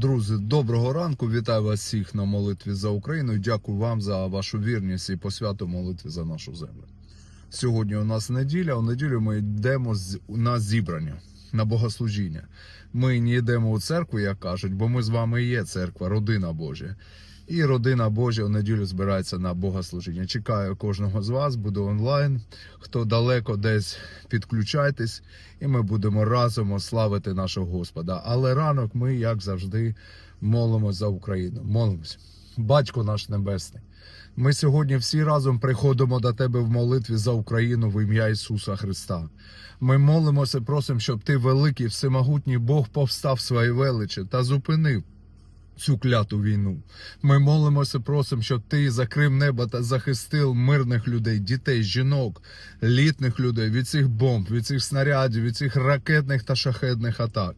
Друзі, доброго ранку. Вітаю вас всіх на молитві за Україну. Дякую вам за вашу вірність і посвяту молитві за нашу землю. Сьогодні у нас неділя. У неділю ми йдемо на зібрання, на богослужіння. Ми не йдемо у церкву, як кажуть, бо ми з вами є церква, родина Божа. І родина Божа у неділю збирається на богослужіння. Чекаю кожного з вас, буду онлайн. Хто далеко десь підключайтесь, і ми будемо разом славити нашого Господа. Але ранок ми, як завжди, молимо за Україну. Молимось. Батько наш Небесний. Ми сьогодні всі разом приходимо до Тебе в молитві за Україну в ім'я Ісуса Христа. Ми молимося, просимо, щоб Ти, великий, всемогутній Бог, повстав своє величі та зупинив цю кляту війну. Ми молимося, просимо, щоб ти закрив небо та захистив мирних людей, дітей, жінок, літних людей від цих бомб, від цих снарядів, від цих ракетних та шахетних атак.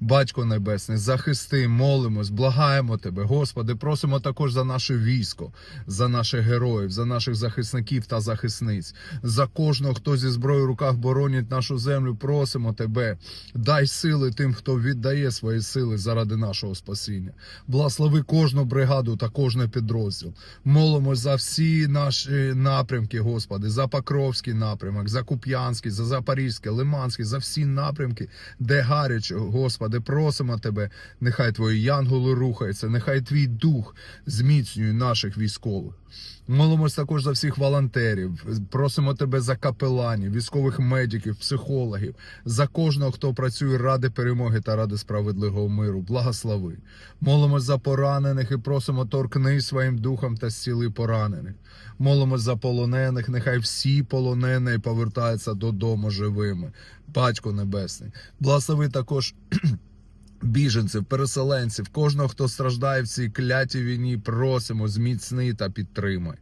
Батько Небесний, захисти, молимось, благаємо тебе, Господи, просимо також за наше військо, за наших героїв, за наших захисників та захисниць, за кожного, хто зі зброєю в руках боронить нашу землю. Просимо тебе, дай сили тим, хто віддає свої сили заради нашого спасіння. Благослови кожну бригаду та кожний підрозділ. Молимось за всі наші напрямки, Господи, за Покровський напрямок, за Куп'янський, за Запорізький, Лиманський, за всі напрямки, де гаряче, Господи, просимо Тебе, нехай Твої янголи рухаються, нехай Твій дух зміцнює наших військових. Молимось також за всіх волонтерів. Просимо тебе за капеланів, військових медиків, психологів, за кожного, хто працює ради перемоги та ради справедливого миру. Благослови. Молимось за поранених і просимо торкни своїм духом та зціли поранених. Молимось за полонених. Нехай всі полонені повертаються додому живими. Батько Небесний. Благослови також. Біженців, переселенців, кожного, хто страждає в цій клятій війні, просимо зміцни та підтримай.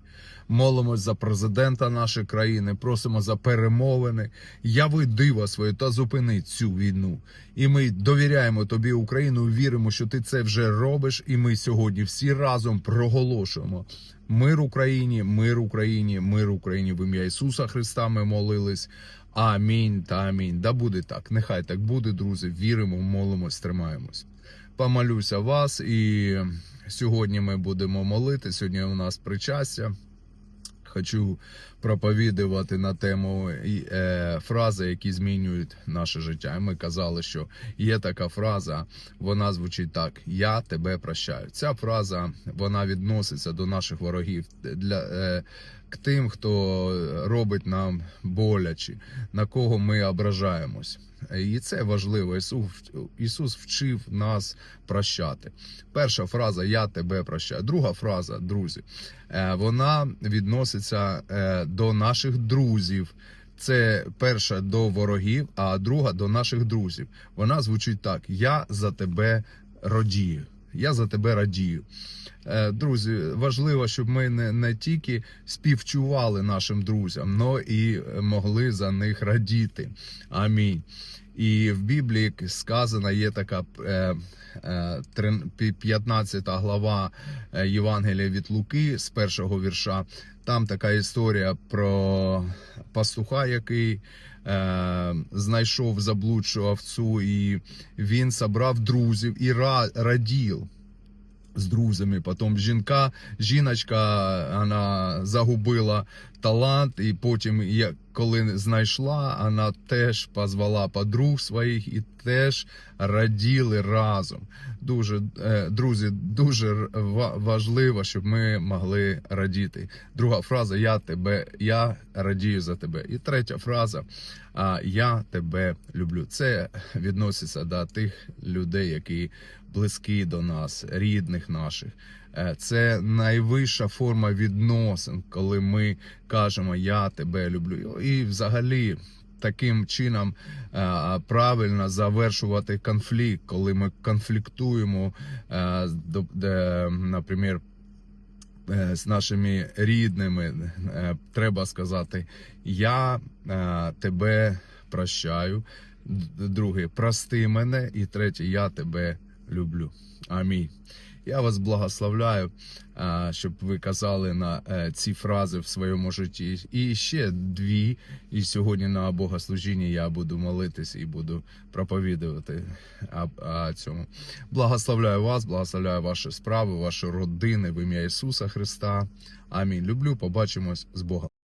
Молимось за президента нашої країни, просимо за перемовини. Яви диво своє та зупини цю війну. І ми довіряємо тобі, Україну, віримо, що ти це вже робиш. І ми сьогодні всі разом проголошуємо. Мир Україні, мир Україні, мир Україні в ім'я Ісуса Христа. Ми молились. Амінь та амінь. Да буде так. Нехай так буде, друзі. Віримо, молимось, тримаємось. Помолюся вас, і сьогодні ми будемо молити. Сьогодні у нас причастя. Хочу проповідувати на тему е, фрази, які змінюють наше життя. Ми казали, що є така фраза, вона звучить так: Я тебе прощаю. Ця фраза вона відноситься до наших ворогів для е, к тим, хто робить нам боляче, на кого ми ображаємось. І це важливо. Ісус, Ісус вчив нас прощати. Перша фраза Я тебе прощаю. Друга фраза, друзі, е, вона відноситься е, до наших друзів. Це перша до ворогів, а друга до наших друзів. Вона звучить так: Я за тебе радію. Я за тебе радію. Е, Друзі, важливо, щоб ми не, не тільки співчували нашим друзям, але і могли за них радіти. Амінь. І в Біблії сказана є така е, е, трин- 15 глава е, Євангелія від Луки з першого вірша. Там така історія про пастуха, який е, знайшов заблудшу овцу, і він забрав друзів і ра- радів з друзями. Потім жінка, жіночка, вона загубила талант, і потім, як- коли знайшла, вона теж позвала подруг своїх і теж раділи разом. Дуже е, друзі, дуже важливо, щоб ми могли радіти. Друга фраза Я тебе, я радію за тебе. І третя фраза Я тебе люблю. Це відноситься до тих людей, які близькі до нас, рідних наших. Е, Це найвища форма відносин, коли ми кажемо Я тебе люблю. І взагалі. Таким чином е, правильно завершувати конфлікт, коли ми конфліктуємо, е, наприклад, з нашими рідними, треба сказати: Я тебе прощаю. Друге, прости мене. І третє, я тебе люблю. Амінь. Я вас благословляю, щоб ви казали на е, ці фрази в своєму житті. І ще дві. І сьогодні на богослужінні я буду молитись і буду проповідувати цьому. Благословляю вас, благословляю ваші справи, ваші родини в ім'я Ісуса Христа. Амінь. Люблю, побачимось з Богом.